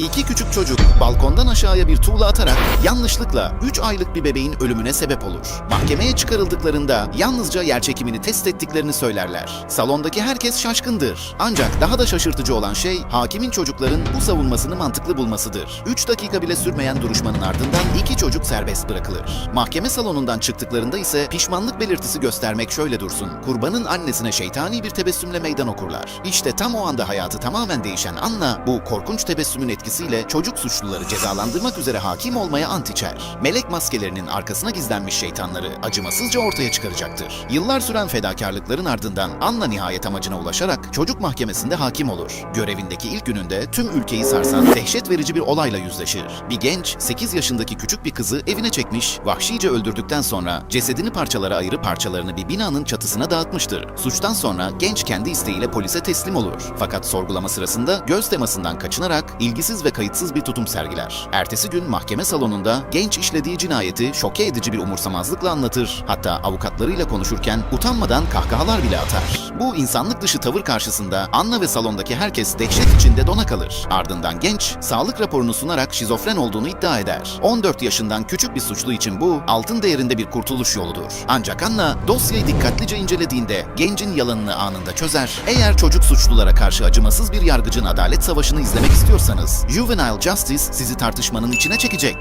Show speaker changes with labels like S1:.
S1: İki küçük çocuk balkondan aşağıya bir tuğla atarak yanlışlıkla 3 aylık bir bebeğin ölümüne sebep olur. Mahkemeye çıkarıldıklarında yalnızca yer çekimini test ettiklerini söylerler. Salondaki herkes şaşkındır. Ancak daha da şaşırtıcı olan şey hakimin çocukların bu savunmasını mantıklı bulmasıdır. 3 dakika bile sürmeyen duruşmanın ardından iki çocuk serbest bırakılır. Mahkeme salonundan çıktıklarında ise pişmanlık belirtisi göstermek şöyle dursun. Kurbanın annesine şeytani bir tebessümle meydan okurlar. İşte tam o anda hayatı tamamen değişen Anna bu korkunç tebessümün etkisiyle çocuk suçluları cezalandırmak üzere hakim olmaya ant içer. Melek maskelerinin arkasına gizlenmiş şeytanları acımasızca ortaya çıkaracaktır. Yıllar süren fedakarlıkların ardından Anna nihayet amacına ulaşarak çocuk mahkemesinde hakim olur. Görevindeki ilk gününde tüm ülkeyi sarsan dehşet verici bir olayla yüzleşir. Bir genç 8 yaşındaki küçük bir kızı evine çekmiş, vahşice öldürdükten sonra cesedini parçalara ayırıp parçalarını bir binanın çatısına dağıtmıştır. Suçtan sonra genç kendi isteğiyle polise teslim olur. Fakat sorgulama sırasında göz temasından kaçınarak ilgisiz ve kayıtsız bir tutum sergiler. Ertesi gün mahkeme salonunda genç işlediği cinayeti şoke edici bir umursamazlıkla anlatır. Hatta avukatlarıyla konuşurken utanmadan kahkahalar bile atar. Bu insanlık dışı tavır karşısında Anna ve salondaki herkes dehşet içinde dona kalır. Ardından genç sağlık raporunu sunarak şizofren olduğunu iddia eder. 14 yaşından küçük bir suçlu için bu altın değerinde bir kurtuluş yoludur. Ancak Anna dosyayı dikkatlice incelediğinde gencin yalanını anında çözer. Eğer çocuk suçlulara karşı acımasız bir yargıcın adalet savaşını izlemek istiyorsanız Juvenile Justice sizi tartışmanın içine çekecek.